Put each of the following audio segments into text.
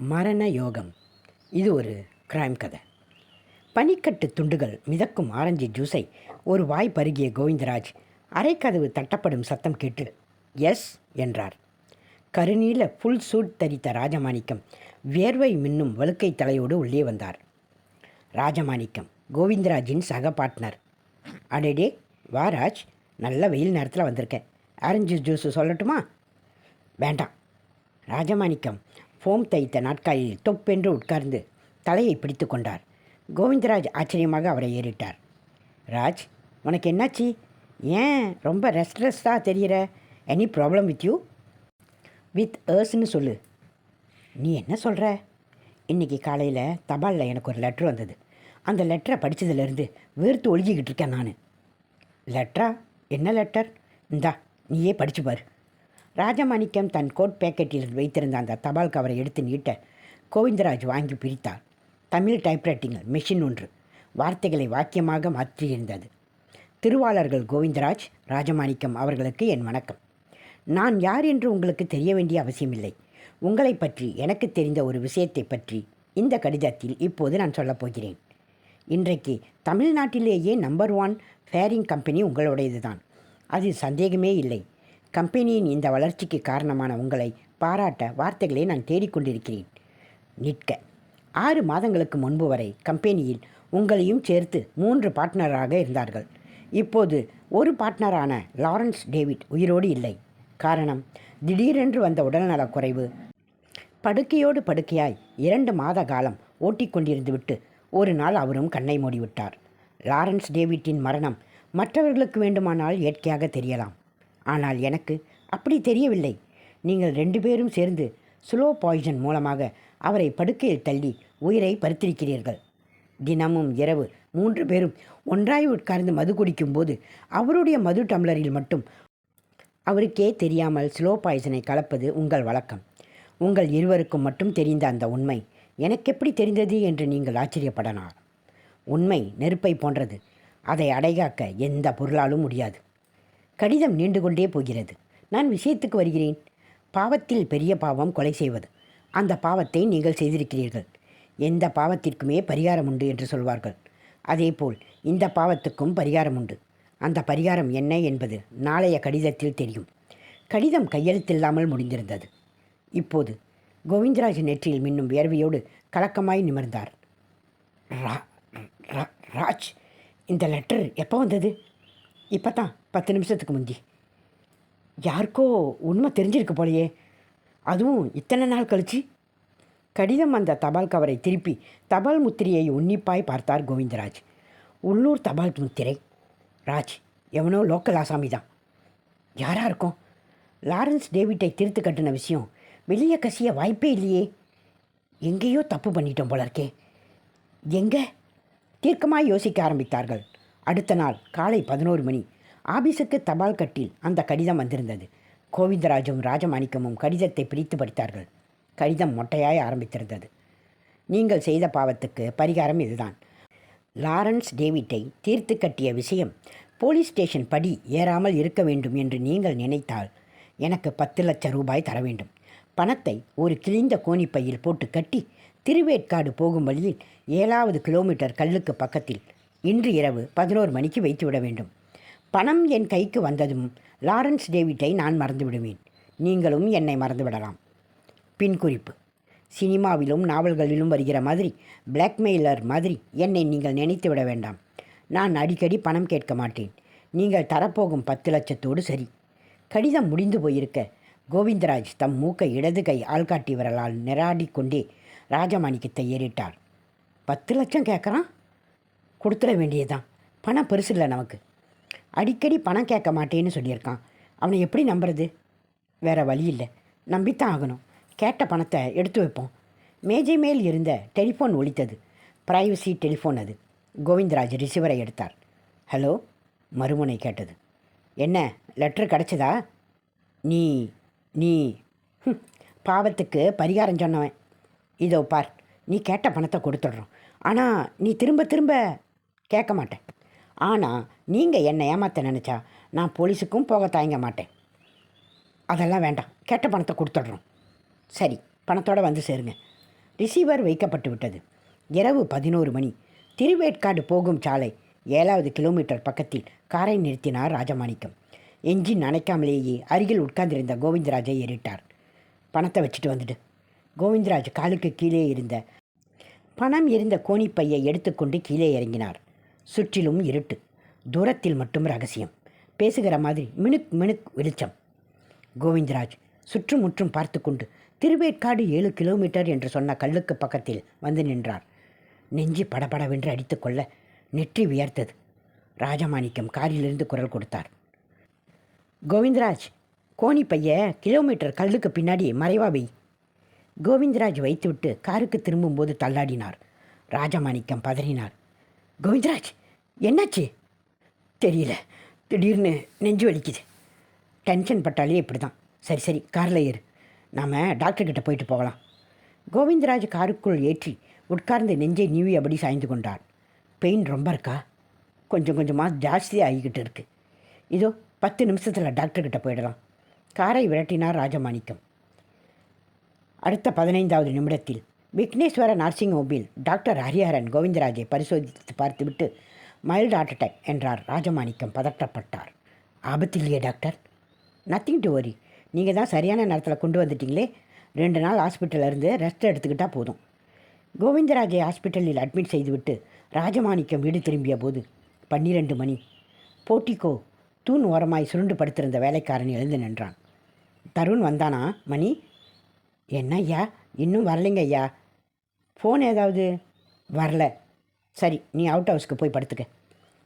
மரண யோகம். இது ஒரு கிரைம் கதை. பனிக்கட்டு துண்டுகள் மிதக்கும் ஆரஞ்சு ஜூஸை ஒரு வாய் பருகிய கோவிந்தராஜ் அரைக்கதவு தட்டப்படும் சத்தம் கேட்டு எஸ் என்றார். கருநீல ஃபுல் சூட் தரித்த ராஜமாணிக்கம் வியர்வை மின்னும் வழுக்கை தலையோடு உள்ளே வந்தார். ராஜமாணிக்கம் கோவிந்தராஜின் சக பார்ட்னர் அடேடே வாராஜ் நல்ல வெயில் நேரத்தில் வந்திருக்கேன் ஆரஞ்சு ஜூஸ் சொல்லட்டுமா? வேண்டாம். ராஜமாணிக்கம் ஃபோம் தைத்த நாட்காலில் தொப்பென்று உட்கார்ந்து தலையை பிடித்து கொண்டார். கோவிந்தராஜ் ஆச்சரியமாக அவரை ஏறிட்டார். ராஜ் உனக்கு என்னாச்சு? ஏன் ரொம்ப ரெஸ்ட்லெஸ்ஸாக தெரிகிற any problem with you? With ஏர்ஸ்னு சொல்லு. நீ என்ன சொல்கிற இன்றைக்கி காலையில் தபாலில் எனக்கு ஒரு லெட்ரு வந்தது. அந்த லெட்டரை படித்ததுலேருந்து வேர்த்து ஒழுகிக்கிட்டு இருக்கேன் நான். லெட்டரா? என்ன லெட்டர்? இந்தா நீயே படிச்சு பாரு. ராஜமாணிக்கம் தன் கோட் பேக்கெட்டில் வைத்திருந்த அந்த தபால் கவரை எடுத்து நீட்ட கோவிந்தராஜ் வாங்கி பிரித்தார். தமிழ் டைப்ரைட்டிங்கில் மெஷின் ஒன்று வார்த்தைகளை வாக்கியமாக மாற்றியிருந்தது. திருவாளர்கள் கோவிந்தராஜ் ராஜமாணிக்கம் அவர்களுக்கு என் வணக்கம். நான் யார் என்று உங்களுக்கு தெரிய வேண்டிய அவசியமில்லை. உங்களை பற்றி எனக்கு தெரிந்த ஒரு விஷயத்தை பற்றி இந்த கடிதத்தில் இப்போது நான் சொல்லப் போகிறேன். இன்றைக்கு தமிழ்நாட்டிலேயே நம்பர் ஒன் ஃபேரிங் கம்பெனி உங்களுடையது தான் அது சந்தேகமே இல்லை. கம்பெனியின் இந்த வளர்ச்சிக்கு காரணமான உங்களை பாராட்ட வார்த்தைகளை நான் தேடிக்கொண்டிருக்கிறேன். நிற்க ஆறு மாதங்களுக்கு முன்பு வரை கம்பெனியில் உங்களையும் சேர்த்து மூன்று பார்ட்னராக இருந்தார்கள். இப்போது ஒரு பார்ட்னரான லாரன்ஸ் டேவிட் உயிரோடு இல்லை. காரணம் திடீரென்று வந்த உடல்நலக் குறைவு படுக்கையோடு படுக்கையாய் இரண்டு மாத காலம் ஓட்டிக்கொண்டிருந்து விட்டு ஒரு நாள் அவரும் கண்ணை மூடிவிட்டார். லாரன்ஸ் டேவிட்டின் மரணம் மற்றவர்களுக்கு வேண்டுமானால் இயற்கையாக தெரியலாம். ஆனால் எனக்கு அப்படி தெரியவில்லை. நீங்கள் ரெண்டு பேரும் சேர்ந்து ஸ்லோ பாய்சன் மூலமாக அவரை படுக்கையில் தள்ளி உயிரை பறித்திருக்கிறீர்கள். தினமும் இரவு மூன்று பேரும் ஒன்றாய் உட்கார்ந்து மது குடிக்கும்போது அவருடைய மது டம்ளரில் மட்டும் அவருக்கே தெரியாமல் ஸ்லோ பாய்சனை கலப்பது உங்கள் வழக்கம். உங்கள் இருவருக்கும் மட்டும் தெரிந்த அந்த உண்மை எனக்கு எப்படி தெரிந்தது என்று நீங்கள் ஆச்சரியப்படலாம். உண்மை நெருப்பை போன்றது. அதை அடைகாக்க எந்த பொருளாலும் முடியாது. கடிதம் நீண்டு கொண்டே போகிறது. நான் விஷயத்துக்கு வருகிறேன். பாவத்தில் பெரிய பாவம் கொலை செய்வது. அந்த பாவத்தை நீங்கள் செய்திருக்கிறீர்கள். எந்த பாவத்திற்குமே பரிகாரம் உண்டு என்று சொல்வார்கள். அதேபோல் இந்த பாவத்துக்கும் பரிகாரம் உண்டு. அந்த பரிகாரம் என்ன என்பது நாளைய கடிதத்தில் தெரியும். கடிதம் கையெழுத்தில்லாமல் முடிந்திருந்தது. இப்போது கோவிந்தராஜ் நெற்றியில் மின்னும் வியர்வையோடு கலக்கமாய் நிமிர்ந்தார். ரா ரா- ராஜ் இந்த லெட்டர் எப்போ வந்தது? இப்போ தான் பத்து நிமிஷத்துக்கு முந்தி. யாருக்கோ உண்மை தெரிஞ்சிருக்கு போலையே. அதுவும் இத்தனை நாள் கழிச்சு. கடிதம் அந்த தபால் கவரை திருப்பி தபால் முத்திரையை உன்னிப்பாய் பார்த்தார் கோவிந்தராஜ். உள்ளூர் தபால் முத்திரை. ராஜ் எவனோ லோக்கல் ஆசாமி தான். யாராக இருக்கும்? லாரன்ஸ் டேவிட்டை திருத்து கட்டின விஷயம் வெளியே கசிய வாய்ப்பே இல்லையே. எங்கேயோ தப்பு பண்ணிட்டோம் போல இருக்கே. எங்கே? தீர்க்கமாக யோசிக்க ஆரம்பித்தார்கள். அடுத்த நாள் காலை பதினோரு மணி. ஆபீஸுக்கு தபால் கட்டில் அந்த கடிதம் வந்திருந்தது. கோவிந்தராஜும் ராஜமாணிக்கமும் கடிதத்தை பிரித்து படித்தார்கள். கடிதம் மொட்டையாய் ஆரம்பித்திருந்தது. நீங்கள் செய்த பாவத்துக்கு பரிகாரம் இதுதான். லாரன்ஸ் டேவிட்டை தீர்த்து கட்டிய விஷயம் போலீஸ் ஸ்டேஷன் படி ஏறாமல் இருக்க வேண்டும் என்று நீங்கள் நினைத்தால் எனக்கு பத்து லட்சம் ரூபாய் தர வேண்டும். பணத்தை ஒரு கிழிந்த கோணிப்பையில் போட்டு கட்டி திருவேற்காடு போகும் வழியில் ஏழாவது கிலோமீட்டர் கல்லுக்கு பக்கத்தில் இன்று இரவு பதினோரு மணிக்கு வைத்துவிட வேண்டும். பணம் என் கைக்கு வந்ததும் லாரன்ஸ் டேவிட்டை நான் மறந்துவிடுவேன். நீங்களும் என்னை மறந்துவிடலாம். பின் குறிப்பு. சினிமாவிலும் நாவல்களிலும் வருகிற மாதிரி பிளாக்மெயிலர் மாதிரி என்னை நீங்கள் நினைத்து விட வேண்டாம். நான் அடிக்கடி பணம் கேட்க மாட்டேன். நீங்கள் தரப்போகும் பத்து லட்சத்தோடு சரி. கடிதம் முடிந்து போயிருக்க கோவிந்தராஜ் தம் மூக்கை இடது கை ஆள்காட்டி விரலால் நிராடிக் கொண்டே ராஜமாணிக்கத்தை ஏறிட்டார். பத்து லட்சம் கேட்குறான்? கொடுத்துட வேண்டியதுதான். பணம் பெருசு இல்லை நமக்கு. அடிக்கடி பணம் கேட்க மாட்டேன்னு சொல்லியிருக்கான். அவனை எப்படி நம்புறது? வேற வழி இல்லை. நம்பித்தான் ஆகணும். கேட்ட பணத்தை எடுத்து வைப்போம். மேஜை மேல் இருந்த டெலிஃபோன் ஒழித்தது ப்ரைவசி டெலிஃபோன் அது. கோவிந்தராஜ் ரிசீவரை எடுத்தார். ஹலோ? மறுமுனை கேட்டது. என்ன லெட்ரு கிடச்சதா? நீ நீ. பாவத்துக்கு பரிகாரம் சொன்னவன். இதோ பார் நீ கேட்ட பணத்தை கொடுத்துட்றோம். ஆனால் நீ திரும்ப திரும்ப கேட்க மாட்டேன் ஆனால் நீங்கள் என்னை ஏமாற்ற நினச்சா நான் போலீஸுக்கும் போக தயங்க மாட்டேன். அதெல்லாம் வேண்டாம். கெட்ட பணத்தை கொடுத்துட்றோம். சரி பணத்தோடு வந்து சேருங்க. ரிசீவர் வைக்கப்பட்டு விட்டது. இரவு பதினோரு மணி. திருவேட்காடு போகும் சாலை ஏழாவது கிலோமீட்டர் பக்கத்தில் காரை நிறுத்தினார் ராஜமாணிக்கம். என்ஜின் அணைக்காமலேயே அருகில் உட்கார்ந்திருந்த கோவிந்தராஜை ஏறிட்டார். பணத்தை வச்சுட்டு வந்துட்டு கோவிந்தராஜ் காலுக்கு கீழே இருந்த பணம் இருந்த கோணிப்பையை எடுத்துக்கொண்டு கீழே இறங்கினார். சுற்றிலும் இருட்டு. தூரத்தில் மட்டும் ரகசியம். பேசுகிற மாதிரி மினுக் மினுக் வெளிச்சம். கோவிந்தராஜ் சுற்றுமுற்றும் பார்த்து கொண்டு திருவேற்காடு ஏழு கிலோமீட்டர் என்று சொன்ன கல்லுக்கு பக்கத்தில் வந்து நின்றார். நெஞ்சு படபடவென்று அடித்துக்கொள்ள நெற்றி வியர்த்தது. ராஜமாணிக்கம் காரிலிருந்து குரல் கொடுத்தார். கோவிந்தராஜ் கோணி பைய கிலோமீட்டர் கல்லுக்கு பின்னாடி மறைவா வை. கோவிந்தராஜ் வைத்துவிட்டு காருக்கு திரும்பும்போது தள்ளாடினார். ராஜமாணிக்கம் பதறினார். கோவிந்தராஜ் என்னாச்சு? தெரியல. திடீர்னு நெஞ்சு வலிக்குது. டென்ஷன் பட்டாலே இப்படி தான் சரி சரி காரில் ஏறு. நாம் டாக்டர்கிட்ட போயிட்டு போகலாம். கோவிந்தராஜ் காருக்குள் ஏற்றி உட்கார்ந்து நெஞ்சை நீவி அப்படி சாய்ந்து கொண்டார். பெயின் ரொம்ப இருக்கா? கொஞ்சம் கொஞ்சமாக ஜாஸ்தியாக ஆகிக்கிட்டு இருக்குது இதோ பத்து நிமிஷத்தில் டாக்டர்கிட்ட போயிடலாம். காரை விரட்டினார் ராஜமாணிக்கம். அடுத்த பதினைந்தாவது நிமிடத்தில் விக்னேஸ்வர நர்சிங் ஹோமில் டாக்டர் ஹரிஹரன் கோவிந்தராஜை பரிசோதித்து பார்த்துவிட்டு மைல்டு ஹார்ட் அட்டாக் என்றார் ராஜமாணிக்கம் பதற்றப்பட்டார். ஆபத்து இல்லையே டாக்டர். நத்திங் டு வரி நீங்கள் தான் சரியான நேரத்தில் கொண்டு வந்துட்டீங்களே. ரெண்டு நாள் ஹாஸ்பிட்டல்ல இருந்து ரெஸ்ட் எடுத்துக்கிட்டால் போதும். கோவிந்தராஜை ஹாஸ்பிட்டலில் அட்மிட் செய்துவிட்டு ராஜமாணிக்கம் வீடு திரும்பிய போது பன்னிரெண்டு மணி. போட்டிக்கோ தூண் ஓரமாய் சுருண்டு படுத்திருந்த வேலைக்காரன் எழுந்து நின்றான். தருண் வந்தானா மணி? என்ன ஐயா? இன்னும் வரலைங்க ஐயா. ஃபோன் ஏதாவது? வரல. சரி நீ அவுட் ஹவுஸ்க்கு போய் படுத்துக்க.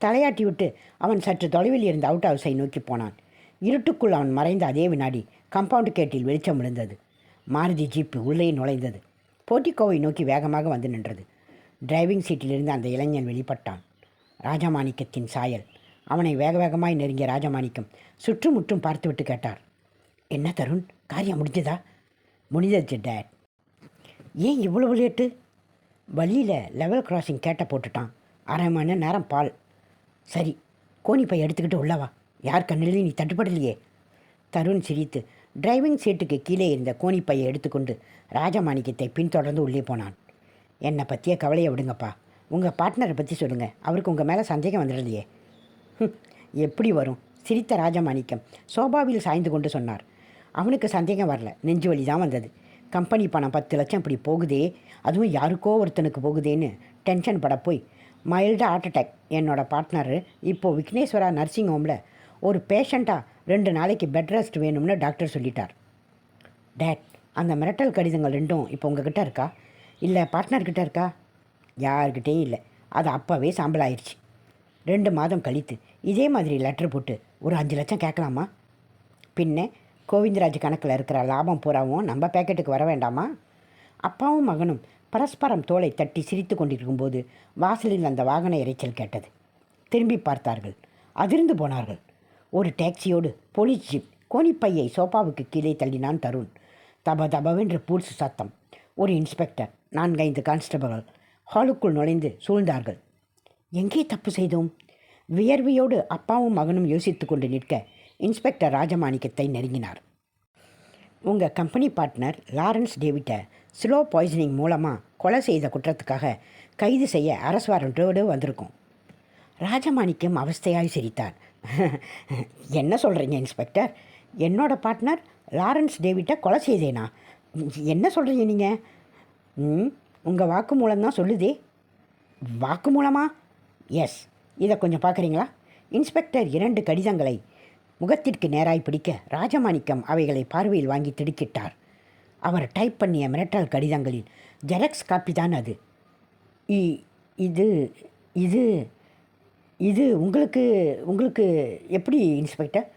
தலையாட்டி விட்டு அவன் சற்று தொலைவில் இருந்த அவுட் ஹவுஸை நோக்கி போனான். இருட்டுக்குள் அவன் மறைந்த அதே வினாடி கம்பவுண்ட் கேட்டில் வெளிச்சம் விழுந்தது. மாருதி ஜீப்பு உள்ளே நுழைந்தது. போட்டிக்கோவை நோக்கி வேகமாக வந்து நின்றது. டிரைவிங் சீட்டிலிருந்து அந்த இளைஞன் வெளிப்பட்டான். ராஜமாணிக்கத்தின் சாயல். அவனை வேக வேகமாய் நெருங்கிய ராஜமாணிக்கம் சுற்றுமுற்றும் பார்த்துவிட்டு கேட்டார். என்ன தருண்? காரியம் முடிஞ்சதா? முடிஞ்சது டேட் ஏன் இவ்வளவு லேட்டு வழியில் லெவல் கிராசிங் கேட்ட போட்டுட்டான். அரை மணி நேரம் பால். சரி கோணிப்பை எடுத்துக்கிட்டு உள்ளவா? யார் கண்ணிலையும் நீ தட்டுப்படலையே. தருண் சிரித்து டிரைவிங் சீட்டுக்கு கீழே இருந்த கோணிப்பையை எடுத்துக்கொண்டு ராஜமாணிக்கத்தை பின்தொடர்ந்து உள்ளே போனான். என்னை பற்றிய கவலையை விடுங்கப்பா. உங்கள் பார்ட்னரை பற்றி சொல்லுங்கள் அவருக்கு உங்கள் மேலே சந்தேகம் வந்துடலையே. எப்படி வரும்? சிரித்த ராஜமாணிக்கம் சோபாவில் சாய்ந்து கொண்டு சொன்னார். அவனுக்கு சந்தேகம் வரல. நெஞ்சு வலி தான் வந்தது. கம்பெனி பணம் பத்து லட்சம் இப்படி போகுதே அதுவும் யாருக்கோ ஒருத்தனுக்கு போகுதேன்னு டென்ஷன் பட போய் மைல்டாக ஹார்ட் அட்டாக் என்னோட பார்ட்னர் இப்போது விக்னேஸ்வரா நர்சிங் ஹோமில் ஒரு பேஷண்ட்டாக ரெண்டு நாளைக்கு பெட் ரெஸ்ட் வேணும்னு டாக்டர் சொல்லிட்டார். டேட் அந்த மிரட்டல் கடிதங்கள் ரெண்டும் இப்போ உங்ககிட்ட இருக்கா? இல்லை பார்ட்னர்கிட்ட இருக்கா? யாருக்கிட்டேயும் இல்லை. அது அப்போவே சாம்பல் ஆயிடுச்சு ரெண்டு மாதம் கழித்து இதே மாதிரி லெட்டர் போட்டு ஒரு அஞ்சு லட்சம் கேட்கலாமா? பின்ன கோவிந்தராஜ் கணக்கில் இருக்கிற லாபம் பூராவும் நம்ம பேக்கெட்டுக்கு வர வேண்டாமா? அப்பாவும் மகனும் பரஸ்பரம் தோலை தட்டி சிரித்து கொண்டிருக்கும்போது வாசலில் அந்த வாகன இறைச்சல் கேட்டது. திரும்பி பார்த்தார்கள். அதிர்ந்து போனார்கள். ஒரு டாக்ஸியோடு போலீஸ் ஜீப் கோணிப்பையை சோபாவுக்கு கீழே தள்ளினான் தருண். தப தபவென்று பூட்ஸ் சத்தம். ஒரு இன்ஸ்பெக்டர் நான்கைந்து கான்ஸ்டபிள்கள் ஹாலுக்குள் நுழைந்து சூழ்ந்தார்கள். எங்கே தப்பு செய்தோம்? வியர்வையோடு அப்பாவும் மகனும் யோசித்து கொண்டு நிற்க இன்ஸ்பெக்டர் ராஜமாணிக்கத்தை நெருங்கினார். உங்கள் கம்பெனி பார்ட்னர் லாரன்ஸ் டேவிட்டை ஸ்லோ பாய்சனிங் மூலமாக கொலை செய்த குற்றத்துக்காக கைது செய்ய அரசு வாரண்டோடு வந்திருக்கும். ராஜமாணிக்கம் அவஸ்தையாய் சிரித்தார். என்ன சொல்கிறீங்க இன்ஸ்பெக்டர்? என்னோட பார்ட்னர் லாரன்ஸ் டேவிட்டை கொலை செய்தேனா? என்ன சொல்கிறீங்க நீங்கள் ம் உங்கள் வாக்கு மூலம்தான் சொல்லுதே. வாக்கு மூலமா? எஸ் இதை கொஞ்சம் பார்க்குறீங்களா? இன்ஸ்பெக்டர் இரண்டு கடிதங்களை முகத்திற்கு நேராய் பிடிக்க ராஜமாணிக்கம் அவைகளை பார்வையில் வாங்கி திடுக்கிட்டார். அவர் டைப் பண்ணிய மிரட்டல் கடிதங்களில் ஜெராக்ஸ் காப்பி தான் அது. இ- இது இது இது உங்களுக்கு உங்களுக்கு எப்படி இன்ஸ்பெக்டர்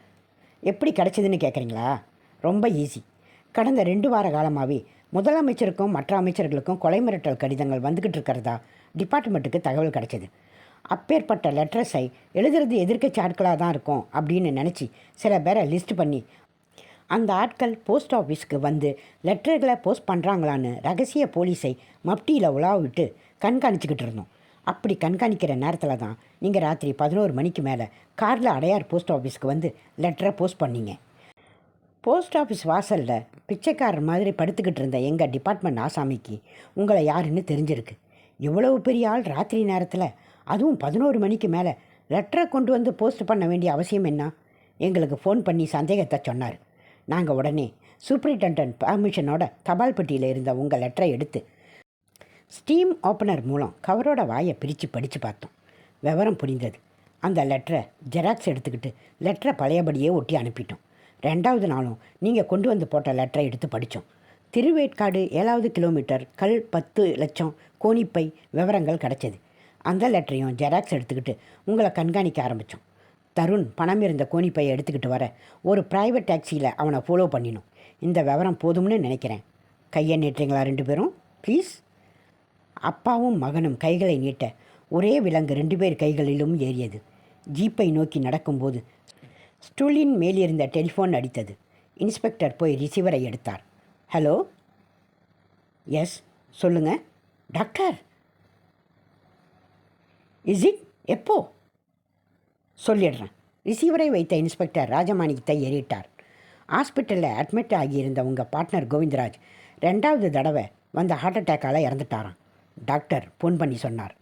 எப்படி கிடச்சிதுன்னு கேட்குறீங்களா ரொம்ப ஈஸி கடந்த ரெண்டு வார காலமாகவே முதலமைச்சருக்கும் மற்ற அமைச்சர்களுக்கும் கொலை மிரட்டல் கடிதங்கள் வந்துக்கிட்டு இருக்கிறதா? டிபார்ட்மெண்ட்டுக்கு தகவல் கிடச்சிது. அப்பேற்பட்ட லெட்டர்ஸை எழுதுறது எதிர்க்கட்சி ஆட்களாக தான் இருக்கும் அப்படின்னு நினச்சி சில பேரை லிஸ்ட் பண்ணி அந்த ஆட்கள் போஸ்ட் ஆஃபீஸ்க்கு வந்து லெட்டர்களை போஸ்ட் பண்ணுறாங்களான்னு ரகசிய போலீஸை மப்டியில் உலா விட்டு கண்காணிச்சுக்கிட்டு இருந்தோம். அப்படி கண்காணிக்கிற நேரத்தில் தான் நீங்கள் ராத்திரி பதினோரு மணிக்கு மேலே காரில் அடையார் போஸ்ட் ஆஃபீஸ்க்கு வந்து லெட்டரை போஸ்ட் பண்ணீங்க. போஸ்ட் ஆஃபீஸ் வாசலில் பிச்சைக்காரர் மாதிரி படுத்துக்கிட்டு இருந்த எங்கள் டிபார்ட்மெண்ட் ஆசாமிக்கு உங்களை யாருன்னு தெரிஞ்சிருக்கு. இவ்வளவு பெரிய ஆள் ராத்திரி நேரத்தில் அதுவும் பதினோரு மணிக்கு மேலே. லெட்டரை கொண்டு வந்து போஸ்ட் பண்ண வேண்டிய அவசியம் என்ன? எங்களுக்கு ஃபோன் பண்ணி சந்தேகத்தை சொன்னார். நாங்கள் உடனே சூப்பரிண்டென்டன்ட் பர்மிஷனோட தபால் பெட்டியில் இருந்த உங்கள் லெட்டரை எடுத்து ஸ்டீம் ஓப்பனர் மூலம் கவரோட வாயை பிரித்து படித்து பார்த்தோம். விவரம் புரிந்தது. அந்த லெட்டரை ஜெராக்ஸ் எடுத்துக்கிட்டு லெட்டரை பழையபடியே ஒட்டி அனுப்பிட்டோம். ரெண்டாவது நாளும் நீங்கள் கொண்டு வந்து போட்ட லெட்டரை எடுத்து படித்தோம் திருவேற்காடு ஏழாவது கிலோமீட்டர் கல் பத்து லட்சம் கோணிப்பை விவரங்கள் கிடச்சிது. அந்த லெட்டரையும் ஜெராக்ஸ் எடுத்துக்கிட்டு உங்களை கண்காணிக்க ஆரம்பித்தோம் தருண் பணம் இருந்த கோணிப்பையை எடுத்துக்கிட்டு வர ஒரு ப்ரைவேட் டாக்ஸியில் அவனை ஃபாலோ பண்ணினோம். இந்த விவரம் போதும்னு நினைக்கிறேன். கையை நீட்டுறீங்களா ரெண்டு பேரும்? ப்ளீஸ் அப்பாவும் மகனும் கைகளை நீட்ட ஒரே விலங்கு ரெண்டு பேர் கைகளிலும் ஏறியது. ஜீப்பை நோக்கி நடக்கும்போது ஸ்டூலின் மேலிருந்த டெலிஃபோன் அடித்தது. இன்ஸ்பெக்டர் போய் ரிசீவரை எடுத்தார். ஹலோ எஸ் சொல்லுங்கள் டாக்டர்! இஸ் இட் எப்போ? சொல்லிடுறேன். ரிசீவரை வைத்த இன்ஸ்பெக்டர் ராஜமாணிக்கத்தை ஏறிட்டார் ஹாஸ்பிட்டலில் அட்மிட் ஆகியிருந்த உங்கள் பார்ட்னர் கோவிந்தராஜ் ரெண்டாவது தடவை வந்த ஹார்ட் அட்டாக்கால் இறந்துட்டாராம். டாக்டர் ஃபோன் பண்ணி சொன்னார்.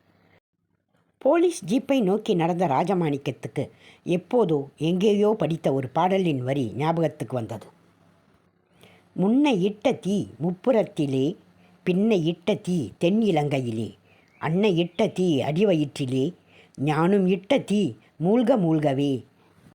போலீஸ் ஜீப்பை நோக்கி நடந்த ராஜமாணிக்கத்துக்கு எப்போதோ எங்கேயோ படித்த ஒரு பாடலின் வரி ஞாபகத்துக்கு வந்தது. முன்னை இட்ட தீ முப்புறத்திலே பின்னை இட்ட தீ தென் இலங்கையிலே அன்னை இட்ட தீ அடிவயிற்றிலே ஞானும் இட்ட தீ மூழ்க மூழ்கவே.